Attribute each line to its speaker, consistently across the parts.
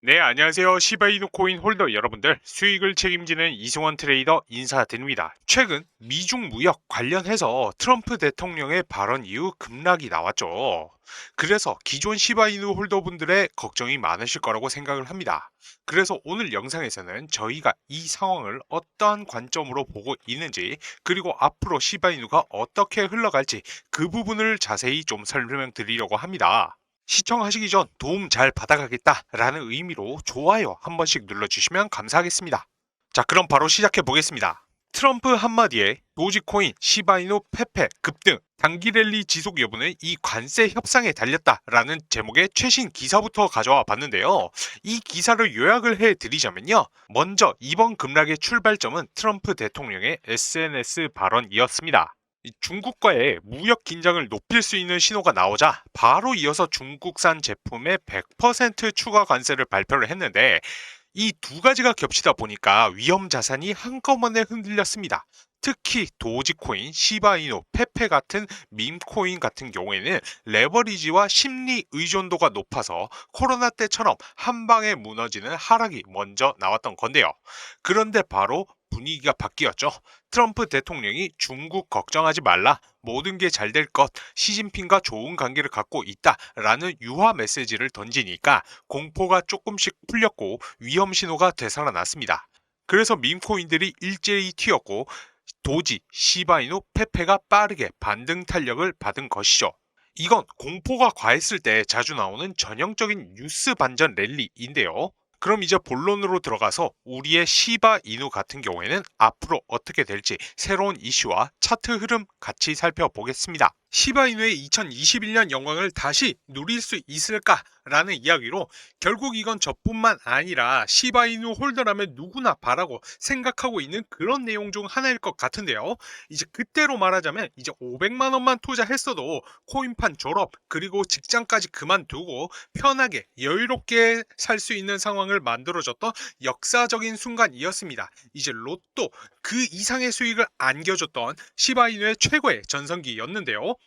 Speaker 1: 네, 안녕하세요. 시바이누 코인 홀더 여러분들, 수익을 책임지는 이승원 트레이더 인사드립니다. 최근 미중 무역 관련해서 트럼프 대통령의 발언 이후 급락이 나왔죠. 그래서 기존 시바이누 홀더분들의 걱정이 많으실 거라고 생각을 합니다. 그래서 오늘 영상에서는 저희가 이 상황을 어떠한 관점으로 보고 있는지, 그리고 앞으로 시바이누가 어떻게 흘러갈지 그 부분을 자세히 좀 설명드리려고 합니다. 시청하시기 전 도움 잘 받아가겠다 라는 의미로 좋아요 한 번씩 눌러주시면 감사하겠습니다. 자 그럼 바로 시작해 보겠습니다. 트럼프 한마디에 도지코인, 시바이노, 페페 급등, 단기 랠리 지속 여부는 이 관세 협상에 달렸다라는 제목의 최신 기사부터 가져와 봤는데요. 이 기사를 요약을 해 드리자면요. 먼저 이번 급락의 출발점은 트럼프 대통령의 SNS 발언이었습니다. 이 중국과의 무역 긴장을 높일 수 있는 신호가 나오자 바로 이어서 중국산 제품에 100% 추가 관세를 발표를 했는데 이 두 가지가 겹치다 보니까 위험 자산이 한꺼번에 흔들렸습니다. 특히 도지코인, 시바이노, 페페 같은 밈코인 같은 경우에는 레버리지와 심리 의존도가 높아서 코로나 때처럼 한 방에 무너지는 하락이 먼저 나왔던 건데요. 그런데 바로 분위기가 바뀌었죠. 트럼프 대통령이 중국 걱정하지 말라. 모든 게 잘 될 것. 시진핑과 좋은 관계를 갖고 있다 라는 유화 메시지를 던지니까 공포가 조금씩 풀렸고 위험 신호가 되살아났습니다. 그래서 밈코인들이 일제히 튀었고 도지, 시바이누, 페페가 빠르게 반등 탄력을 받은 것이죠. 이건 공포가 과했을 때 자주 나오는 전형적인 뉴스 반전 랠리인데요. 그럼 이제 본론으로 들어가서 우리의 시바 이누 같은 경우에는 앞으로 어떻게 될지 새로운 이슈와 차트 흐름 같이 살펴보겠습니다. 시바 이누의 2021년 영광을 다시 누릴 수 있을까라는 이야기로 결국 이건 저뿐만 아니라 시바 이누 홀더라면 누구나 바라고 생각하고 있는 그런 내용 중 하나일 것 같은데요. 이제 그때로 말하자면 이제 500만 원만 투자했어도 코인판 졸업 그리고 직장까지 그만두고 편하게 여유롭게 살 수 있는 상황을 만들어줬던 역사적인 순간이었습니다. 이제 로또 그 이상의 수익을 안겨줬던 시바이누의 최고의 전성기였는데요.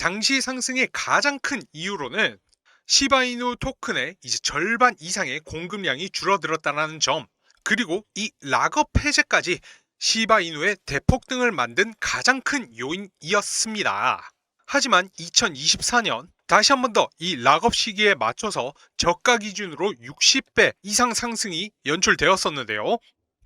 Speaker 1: 당시 상승의 가장 큰 이유로는 시바이누 토큰의 이제 절반 이상의 공급량이 줄어들었다는 점, 그리고 이 락업 해제까지 시바이누의 대폭등을 만든 가장 큰 요인이었습니다. 하지만 2024년 다시 한 번 더 이 락업 시기에 맞춰서 저가 기준으로 60배 이상 상승이 연출되었었는데요.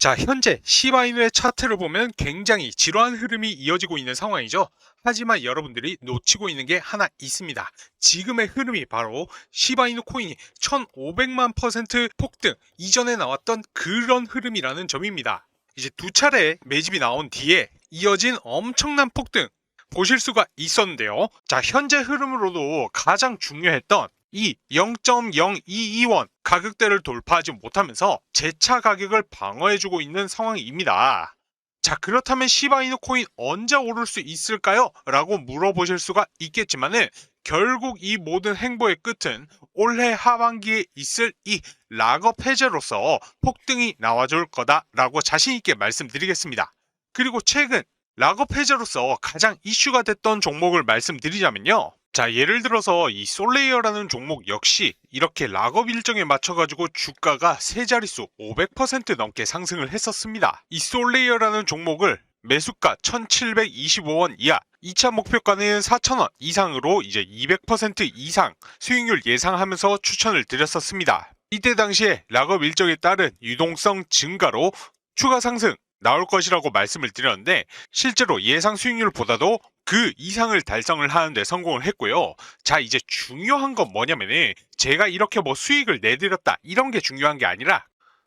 Speaker 1: 자, 현재 시바이누의 차트를 보면 굉장히 지루한 흐름이 이어지고 있는 상황이죠. 하지만 여러분들이 놓치고 있는 게 하나 있습니다. 지금의 흐름이 바로 시바이누 코인이 1500만 퍼센트 폭등 이전에 나왔던 그런 흐름이라는 점입니다. 이제 두 차례 매집이 나온 뒤에 이어진 엄청난 폭등 보실 수가 있었는데요. 자, 현재 흐름으로도 가장 중요했던 이 0.022원 가격대를 돌파하지 못하면서 재차 가격을 방어해주고 있는 상황입니다. 자, 그렇다면 시바이누 코인 언제 오를 수 있을까요? 라고 물어보실 수가 있겠지만은 결국 이 모든 행보의 끝은 올해 하반기에 있을 이 락업 해제로서 폭등이 나와줄 거다라고 자신있게 말씀드리겠습니다. 그리고 최근 락업 해제로서 가장 이슈가 됐던 종목을 말씀드리자면요. 자, 예를 들어서 이 솔레이어라는 종목 역시 이렇게 락업 일정에 맞춰가지고 주가가 세 자릿수 500% 넘게 상승을 했었습니다. 이 솔레이어라는 종목을 매수가 1725원 이하, 2차 목표가는 4,000원 이상으로 이제 200% 이상 수익률 예상하면서 추천을 드렸었습니다. 이때 당시에 락업 일정에 따른 유동성 증가로 추가 상승 나올 것이라고 말씀을 드렸는데 실제로 예상 수익률보다도 그 이상을 달성을 하는데 성공을 했고요. 자, 이제 중요한 건 뭐냐면은 제가 이렇게 뭐 수익을 내드렸다 이런 게 중요한 게 아니라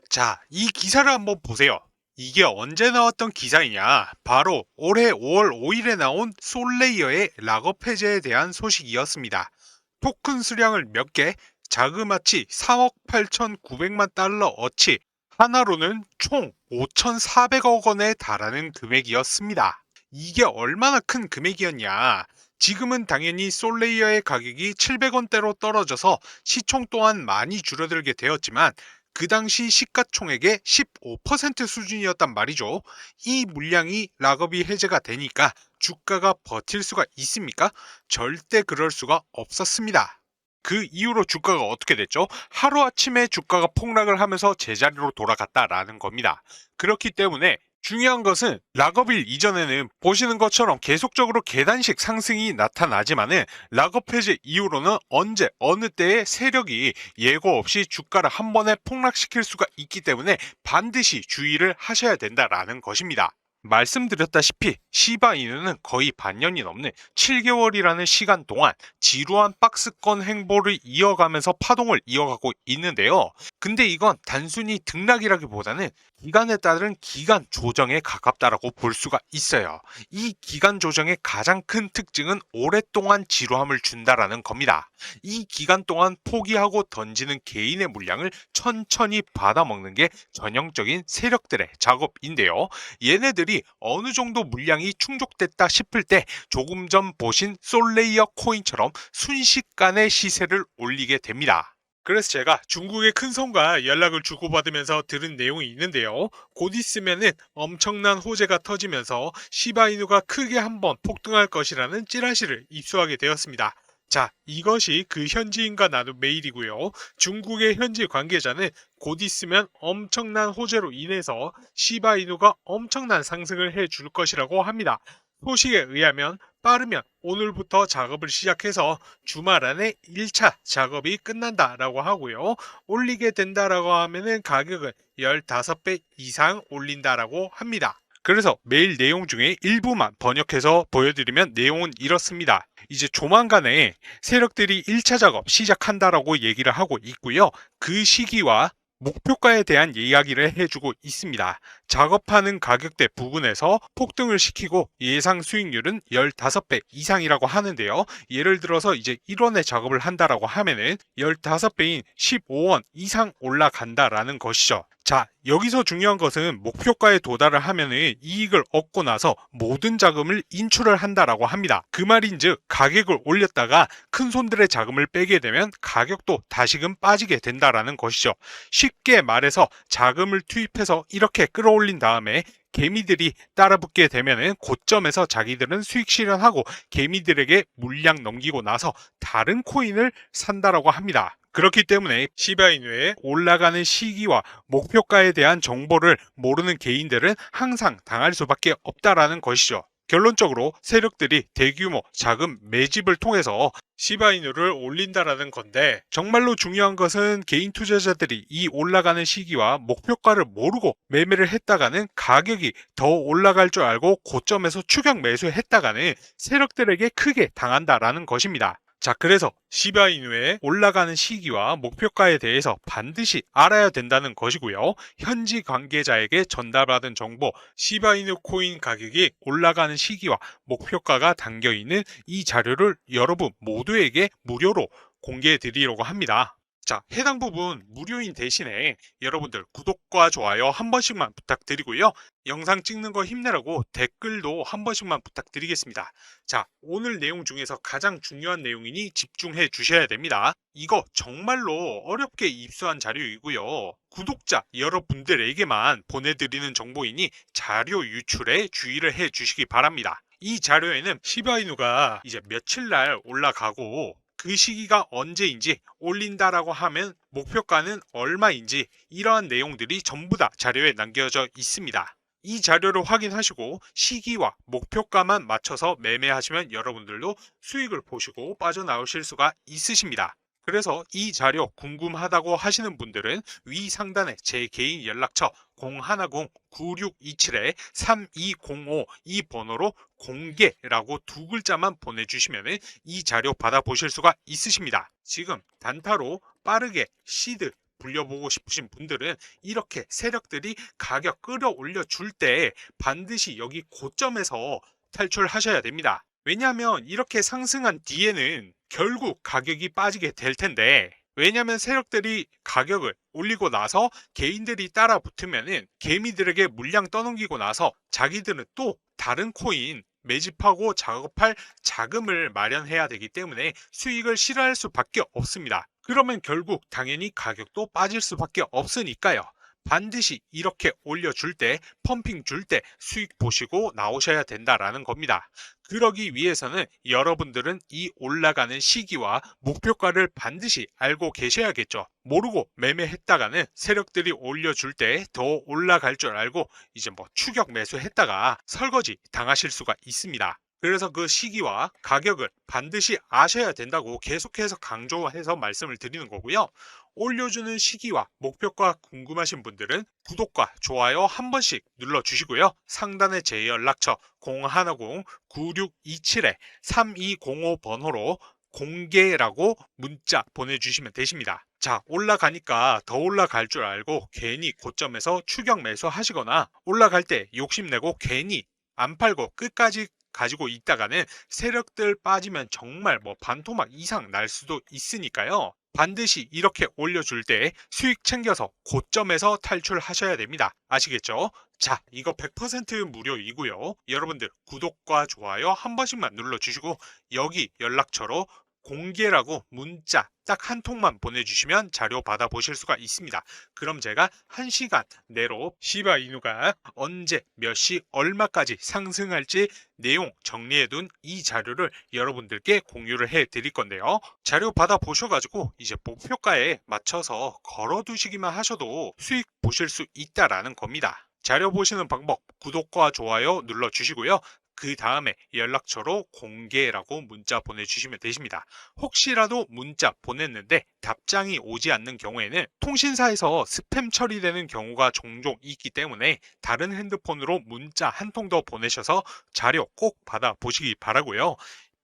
Speaker 1: 자, 이 기사를 한번 보세요. 이게 언제 나왔던 기사이냐? 바로 올해 5월 5일에 나온 솔레이어의 락업 해제에 대한 소식이었습니다. 토큰 수량을 몇 개, 자그마치 3억 8,900만 달러 어치, 하나로는 총 5,400억 원에 달하는 금액이었습니다. 이게 얼마나 큰 금액이었냐? 지금은 당연히 솔레이어의 가격이 700원대로 떨어져서 시총 또한 많이 줄어들게 되었지만 그 당시 시가총액의 15% 수준이었단 말이죠. 이 물량이 락업이 해제가 되니까 주가가 버틸 수가 있습니까? 절대 그럴 수가 없었습니다. 그 이후로 주가가 어떻게 됐죠? 하루아침에 주가가 폭락을 하면서 제자리로 돌아갔다라는 겁니다. 그렇기 때문에 중요한 것은 락업일 이전에는 보시는 것처럼 계속적으로 계단식 상승이 나타나지만은 락업 해제 이후로는 언제 어느 때의 세력이 예고 없이 주가를 한 번에 폭락시킬 수가 있기 때문에 반드시 주의를 하셔야 된다라는 것입니다. 말씀드렸다시피 시바 이누는 거의 반년이 넘는 7개월이라는 시간 동안 지루한 박스권 행보를 이어가면서 파동을 이어가고 있는데요. 근데 이건 단순히 등락이라기보다는 기간에 따른 기간 조정에 가깝다라고 볼 수가 있어요. 이 기간 조정의 가장 큰 특징은 오랫동안 지루함을 준다라는 겁니다. 이 기간 동안 포기하고 던지는 개인의 물량을 천천히 받아먹는 게 전형적인 세력들의 작업인데요. 얘네들이 어느 정도 물량이 충족됐다 싶을 때 조금 전 보신 솔레이어 코인처럼 순식간에 시세를 올리게 됩니다. 그래서 제가 중국의 큰 손과 연락을 주고받으면서 들은 내용이 있는데요. 곧 있으면은 엄청난 호재가 터지면서 시바이누가 크게 한번 폭등할 것이라는 찌라시를 입수하게 되었습니다. 자, 이것이 그 현지인과 나눈 메일이고요. 중국의 현지 관계자는 곧 있으면 엄청난 호재로 인해서 시바이누가 엄청난 상승을 해 줄 것이라고 합니다. 소식에 의하면 빠르면 오늘부터 작업을 시작해서 주말 안에 1차 작업이 끝난다라고 하고요. 올리게 된다라고 하면은 가격은 15배 이상 올린다라고 합니다. 그래서 메일 내용 중에 일부만 번역해서 보여드리면 내용은 이렇습니다. 이제 조만간에 세력들이 1차 작업 시작한다라고 얘기를 하고 있고요. 그 시기와 목표가에 대한 이야기를 해주고 있습니다. 작업하는 가격대 부분에서 폭등을 시키고 예상 수익률은 15배 이상이라고 하는데요. 예를 들어서 이제 1원에 작업을 한다라고 하면은 15배인 15원 이상 올라간다라는 것이죠. 자, 여기서 중요한 것은 목표가에 도달을 하면은 이익을 얻고 나서 모든 자금을 인출을 한다라고 합니다. 그 말인즉 가격을 올렸다가 큰 손들의 자금을 빼게 되면 가격도 다시금 빠지게 된다라는 것이죠. 쉽게 말해서 자금을 투입해서 이렇게 끌어올린 다음에 개미들이 따라붙게 되면은 고점에서 자기들은 수익 실현하고 개미들에게 물량 넘기고 나서 다른 코인을 산다라고 합니다. 그렇기 때문에 시바이누의 올라가는 시기와 목표가에 대한 정보를 모르는 개인들은 항상 당할 수밖에 없다라는 것이죠. 결론적으로 세력들이 대규모 자금 매집을 통해서 시바이누를 올린다라는 건데 정말로 중요한 것은 개인 투자자들이 이 올라가는 시기와 목표가를 모르고 매매를 했다가는 가격이 더 올라갈 줄 알고 고점에서 추격 매수했다가는 세력들에게 크게 당한다라는 것입니다. 자, 그래서 시바 이누의 올라가는 시기와 목표가에 대해서 반드시 알아야 된다는 것이고요. 현지 관계자에게 전달받은 정보, 시바 이누 코인 가격이 올라가는 시기와 목표가가 담겨 있는 이 자료를 여러분 모두에게 무료로 공개해 드리려고 합니다. 자, 해당 부분 무료인 대신에 여러분들 구독과 좋아요 한 번씩만 부탁드리고요. 영상 찍는 거 힘내라고 댓글도 한 번씩만 부탁드리겠습니다. 자, 오늘 내용 중에서 가장 중요한 내용이니 집중해 주셔야 됩니다. 이거 정말로 어렵게 입수한 자료이고요. 구독자 여러분들에게만 보내드리는 정보이니 자료 유출에 주의를 해 주시기 바랍니다. 이 자료에는 시바이누가 이제 며칠 날 올라가고 그 시기가 언제인지 올린다라고 하면 목표가는 얼마인지 이러한 내용들이 전부 다 자료에 남겨져 있습니다. 이 자료를 확인하시고 시기와 목표가만 맞춰서 매매하시면 여러분들도 수익을 보시고 빠져나오실 수가 있으십니다. 그래서 이 자료 궁금하다고 하시는 분들은 위 상단에 제 개인 연락처 010-9627-3205 이 번호로 공개라고 두 글자만 보내주시면 이 자료 받아보실 수가 있으십니다. 지금 단타로 빠르게 시드 불려보고 싶으신 분들은 이렇게 세력들이 가격 끌어올려 줄 때 반드시 여기 고점에서 탈출하셔야 됩니다. 왜냐하면 이렇게 상승한 뒤에는 결국 가격이 빠지게 될 텐데 왜냐하면 세력들이 가격을 올리고 나서 개인들이 따라 붙으면은 개미들에게 물량 떠넘기고 나서 자기들은 또 다른 코인 매집하고 작업할 자금을 마련해야 되기 때문에 수익을 실현할 수밖에 없습니다. 그러면 결국 당연히 가격도 빠질 수밖에 없으니까요. 반드시 이렇게 올려줄 때, 펌핑 줄 때 수익 보시고 나오셔야 된다라는 겁니다. 그러기 위해서는 여러분들은 이 올라가는 시기와 목표가를 반드시 알고 계셔야겠죠. 모르고 매매했다가는 세력들이 올려줄 때 더 올라갈 줄 알고 이제 뭐 추격 매수했다가 설거지 당하실 수가 있습니다. 그래서 그 시기와 가격을 반드시 아셔야 된다고 계속해서 강조해서 말씀을 드리는 거고요. 올려주는 시기와 목표가 궁금하신 분들은 구독과 좋아요 한 번씩 눌러주시고요. 상단의 제 연락처 010-9627-3205 번호로 공개라고 문자 보내주시면 되십니다. 자, 올라가니까 더 올라갈 줄 알고 괜히 고점에서 추격 매수 하시거나 올라갈 때 욕심내고 괜히 안 팔고 끝까지 가지고 있다가는 세력들 빠지면 정말 뭐 반토막 이상 날 수도 있으니까요. 반드시 이렇게 올려줄 때 수익 챙겨서 고점에서 탈출하셔야 됩니다. 아시겠죠? 자, 이거 100% 무료이고요. 여러분들 구독과 좋아요 한 번씩만 눌러주시고 여기 연락처로 공개라고 문자 딱 한 통만 보내주시면 자료 받아보실 수가 있습니다. 그럼 제가 한 시간 내로 시바 이누가 언제 몇 시 얼마까지 상승할지 내용 정리해둔 이 자료를 여러분들께 공유를 해 드릴 건데요. 자료 받아 보셔가지고 이제 목표가에 맞춰서 걸어두시기만 하셔도 수익 보실 수 있다라는 겁니다. 자료 보시는 방법 구독과 좋아요 눌러주시고요. 그 다음에 연락처로 공개라고 문자 보내주시면 되십니다. 혹시라도 문자 보냈는데 답장이 오지 않는 경우에는 통신사에서 스팸 처리되는 경우가 종종 있기 때문에 다른 핸드폰으로 문자 한 통 더 보내셔서 자료 꼭 받아보시기 바라고요.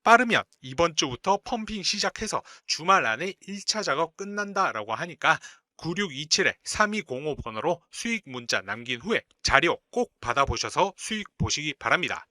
Speaker 1: 빠르면 이번 주부터 펌핑 시작해서 주말 안에 1차 작업 끝난다라고 하니까 9627-3205 번호로 수익 문자 남긴 후에 자료 꼭 받아보셔서 수익 보시기 바랍니다.